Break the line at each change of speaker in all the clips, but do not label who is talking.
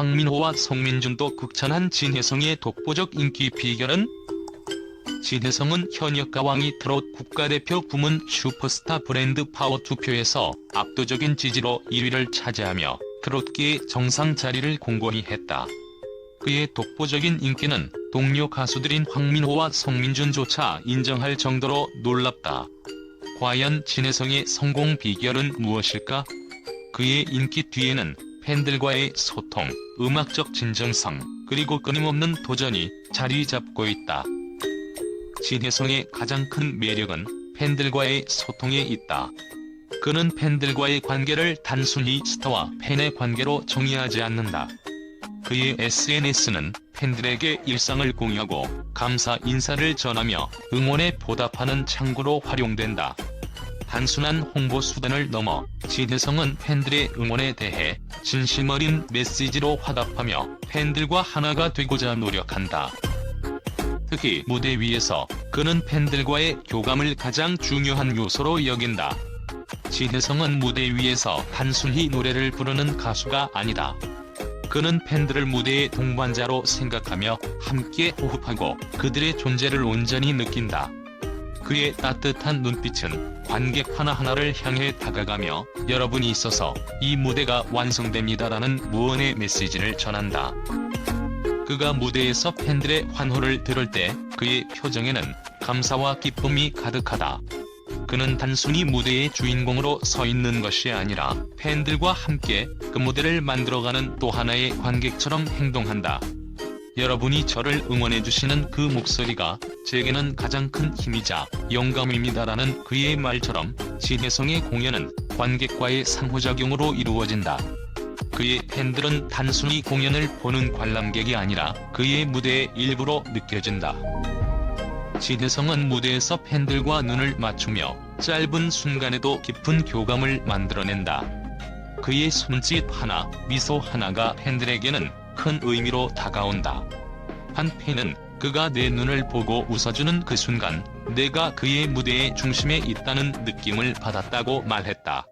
황민호와 송민준도 극찬한 진혜성의 독보적 인기 비결은 진혜성은 현역 가왕이 트롯 국가대표 부문 슈퍼스타 브랜드 파워 투표에서 압도적인 지지로 1위를 차지하며 트롯계의 정상 자리를 공고히 했다. 그의 독보적인 인기는 동료 가수들인 황민호와 송민준조차 인정할 정도로 놀랍다. 과연 진혜성의 성공 비결은 무엇일까? 그의 인기 뒤에는 팬들과의 소통, 음악적 진정성, 그리고 끊임없는 도전이 자리 잡고 있다. 진혜성의 가장 큰 매력은 팬들과의 소통에 있다. 그는 팬들과의 관계를 단순히 스타와 팬의 관계로 정의하지 않는다. 그의 SNS는 팬들에게 일상을 공유하고 감사 인사를 전하며 응원에 보답하는 창구로 활용된다. 단순한 홍보 수단을 넘어 진혜성은 팬들의 응원에 대해 진심 어린 메시지로 화답하며 팬들과 하나가 되고자 노력한다. 특히 무대 위에서 그는 팬들과의 교감을 가장 중요한 요소로 여긴다. 진혜성은 무대 위에서 단순히 노래를 부르는 가수가 아니다. 그는 팬들을 무대의 동반자로 생각하며 함께 호흡하고 그들의 존재를 온전히 느낀다. 그의 따뜻한 눈빛은 관객 하나하나를 향해 다가가며 여러분이 있어서 이 무대가 완성됩니다라는 무언의 메시지를 전한다. 그가 무대에서 팬들의 환호를 들을 때 그의 표정에는 감사와 기쁨이 가득하다. 그는 단순히 무대의 주인공으로 서 있는 것이 아니라 팬들과 함께 그 무대를 만들어가는 또 하나의 관객처럼 행동한다. 여러분이 저를 응원해주시는 그 목소리가 제게는 가장 큰 힘이자 영감입니다라는 그의 말처럼 진혜성의 공연은 관객과의 상호작용으로 이루어진다. 그의 팬들은 단순히 공연을 보는 관람객이 아니라 그의 무대의 일부로 느껴진다. 진혜성은 무대에서 팬들과 눈을 맞추며 짧은 순간에도 깊은 교감을 만들어낸다. 그의 손짓 하나, 미소 하나가 팬들에게는 큰 의미로 다가온다. 한 팬은 그가 내 눈을 보고 웃어주는 그 순간 내가 그의 무대의 중심에 있다는 느낌을 받았다고 말했다.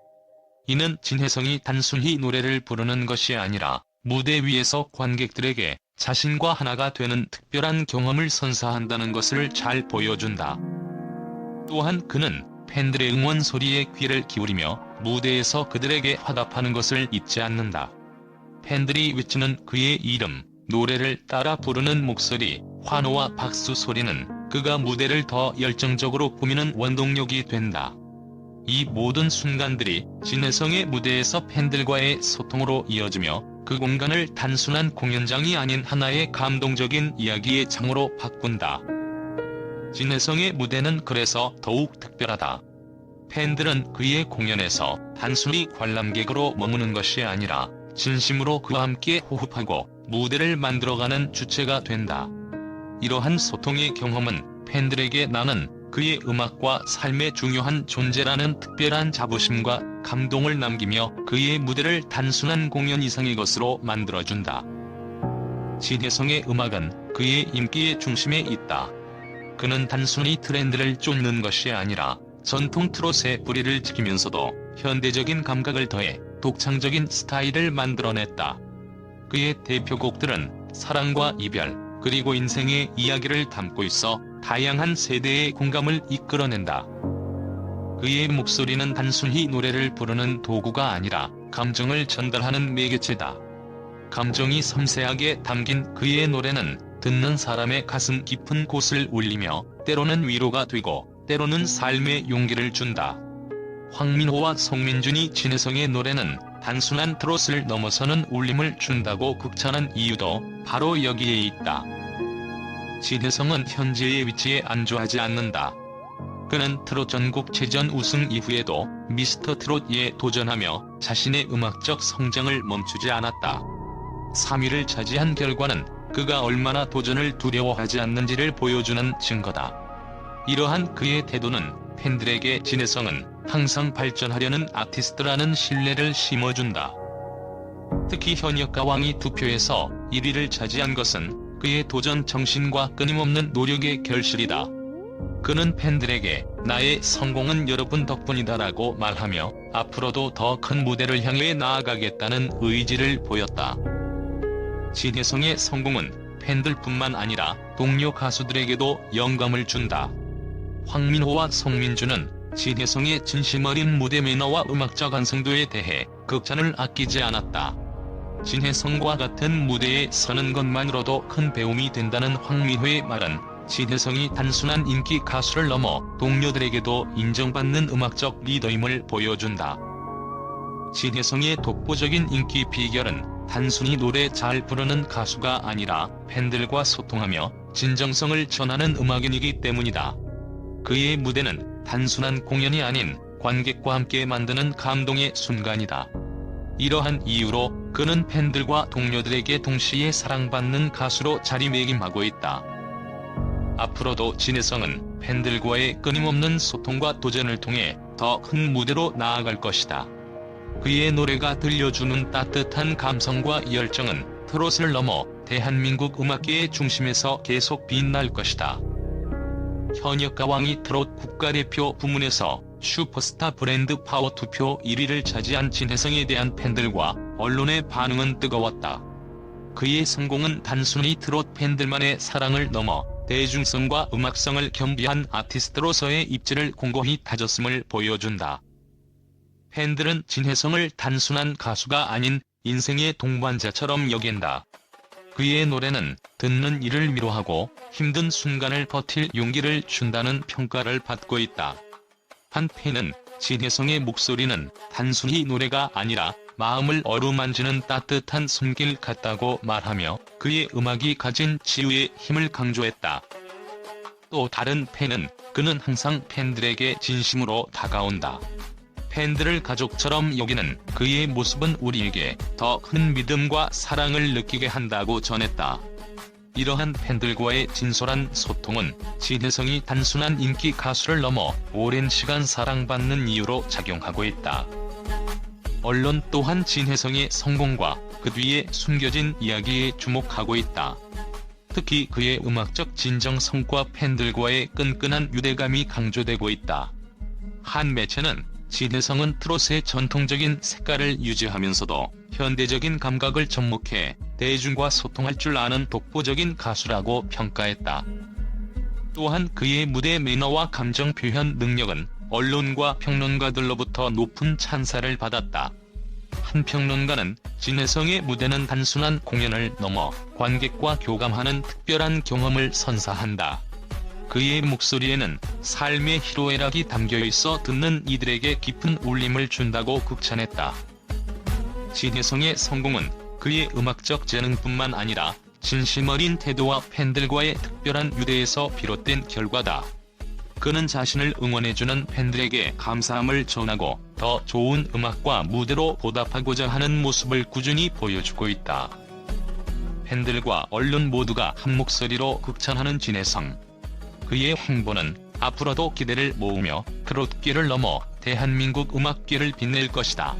이는 진혜성이 단순히 노래를 부르는 것이 아니라 무대 위에서 관객들에게 자신과 하나가 되는 특별한 경험을 선사한다는 것을 잘 보여준다. 또한 그는 팬들의 응원 소리에 귀를 기울이며 무대에서 그들에게 화답하는 것을 잊지 않는다. 팬들이 외치는 그의 이름, 노래를 따라 부르는 목소리, 환호와 박수 소리는 그가 무대를 더 열정적으로 꾸미는 원동력이 된다. 이 모든 순간들이 진혜성의 무대에서 팬들과의 소통으로 이어지며 그 공간을 단순한 공연장이 아닌 하나의 감동적인 이야기의 장으로 바꾼다. 진혜성의 무대는 그래서 더욱 특별하다. 팬들은 그의 공연에서 단순히 관람객으로 머무는 것이 아니라 진심으로 그와 함께 호흡하고 무대를 만들어가는 주체가 된다. 이러한 소통의 경험은 팬들에게 나는 그의 음악과 삶의 중요한 존재라는 특별한 자부심과 감동을 남기며 그의 무대를 단순한 공연 이상의 것으로 만들어준다. 진혜성의 음악은 그의 인기의 중심에 있다. 그는 단순히 트렌드를 쫓는 것이 아니라 전통 트롯의 뿌리를 지키면서도 현대적인 감각을 더해 독창적인 스타일을 만들어냈다. 그의 대표곡들은 사랑과 이별, 그리고 인생의 이야기를 담고 있어 다양한 세대의 공감을 이끌어낸다. 그의 목소리는 단순히 노래를 부르는 도구가 아니라 감정을 전달하는 매개체다. 감정이 섬세하게 담긴 그의 노래는 듣는 사람의 가슴 깊은 곳을 울리며 때로는 위로가 되고 때로는 삶의 용기를 준다. 황민호와 송민준이 진혜성의 노래는 단순한 트롯을 넘어서는 울림을 준다고 극찬한 이유도 바로 여기에 있다. 진혜성은 현재의 위치에 안주하지 않는다. 그는 트롯 전국체전 우승 이후에도 미스터 트롯에 도전하며 자신의 음악적 성장을 멈추지 않았다. 3위를 차지한 결과는 그가 얼마나 도전을 두려워하지 않는지를 보여주는 증거다. 이러한 그의 태도는 팬들에게 진혜성은 항상 발전하려는 아티스트라는 신뢰를 심어준다. 특히 현역 가왕이 투표에서 1위를 차지한 것은 그의 도전 정신과 끊임없는 노력의 결실이다. 그는 팬들에게 나의 성공은 여러분 덕분이다라고 말하며 앞으로도 더 큰 무대를 향해 나아가겠다는 의지를 보였다. 진혜성의 성공은 팬들뿐만 아니라 동료 가수들에게도 영감을 준다. 황민호와 성민주는 진혜성의 진심 어린 무대 매너와 음악적 완성도에 대해 극찬을 아끼지 않았다. 진혜성과 같은 무대에 서는 것만으로도 큰 배움이 된다는 황민호의 말은 진혜성이 단순한 인기 가수를 넘어 동료들에게도 인정받는 음악적 리더임을 보여준다. 진혜성의 독보적인 인기 비결은 단순히 노래 잘 부르는 가수가 아니라 팬들과 소통하며 진정성을 전하는 음악인이기 때문이다. 그의 무대는 단순한 공연이 아닌 관객과 함께 만드는 감동의 순간이다. 이러한 이유로 그는 팬들과 동료들에게 동시에 사랑받는 가수로 자리매김하고 있다. 앞으로도 진혜성은 팬들과의 끊임없는 소통과 도전을 통해 더 큰 무대로 나아갈 것이다. 그의 노래가 들려주는 따뜻한 감성과 열정은 트롯을 넘어 대한민국 음악계의 중심에서 계속 빛날 것이다. 현역 가왕이 트롯 국가대표 부문에서 슈퍼스타 브랜드 파워 투표 1위를 차지한 진혜성에 대한 팬들과 언론의 반응은 뜨거웠다. 그의 성공은 단순히 트롯 팬들만의 사랑을 넘어 대중성과 음악성을 겸비한 아티스트로서의 입지를 공고히 다졌음을 보여준다. 팬들은 진혜성을 단순한 가수가 아닌 인생의 동반자처럼 여긴다. 그의 노래는 듣는 이를 위로하고 힘든 순간을 버틸 용기를 준다는 평가를 받고 있다. 한 팬은 진혜성의 목소리는 단순히 노래가 아니라 마음을 어루만지는 따뜻한 손길 같다고 말하며 그의 음악이 가진 치유의 힘을 강조했다. 또 다른 팬은 그는 항상 팬들에게 진심으로 다가온다. 팬들을 가족처럼 여기는 그의 모습은 우리에게 더 큰 믿음과 사랑을 느끼게 한다고 전했다. 이러한 팬들과의 진솔한 소통은 진혜성이 단순한 인기 가수를 넘어 오랜 시간 사랑받는 이유로 작용하고 있다. 언론 또한 진혜성의 성공과 그 뒤에 숨겨진 이야기에 주목하고 있다. 특히 그의 음악적 진정성과 팬들과의 끈끈한 유대감이 강조되고 있다. 한 매체는 진혜성은 트롯의 전통적인 색깔을 유지하면서도 현대적인 감각을 접목해 대중과 소통할 줄 아는 독보적인 가수라고 평가했다. 또한 그의 무대 매너와 감정 표현 능력은 언론과 평론가들로부터 높은 찬사를 받았다. 한 평론가는 진혜성의 무대는 단순한 공연을 넘어 관객과 교감하는 특별한 경험을 선사한다. 그의 목소리에는 삶의 희로애락이 담겨 있어 듣는 이들에게 깊은 울림을 준다고 극찬했다. 진혜성의 성공은 그의 음악적 재능뿐만 아니라 진심 어린 태도와 팬들과의 특별한 유대에서 비롯된 결과다. 그는 자신을 응원해주는 팬들에게 감사함을 전하고 더 좋은 음악과 무대로 보답하고자 하는 모습을 꾸준히 보여주고 있다. 팬들과 언론 모두가 한 목소리로 극찬하는 진혜성. 그의 행보는 앞으로도 기대를 모으며 트롯계를 넘어 대한민국 음악계를 빛낼 것이다.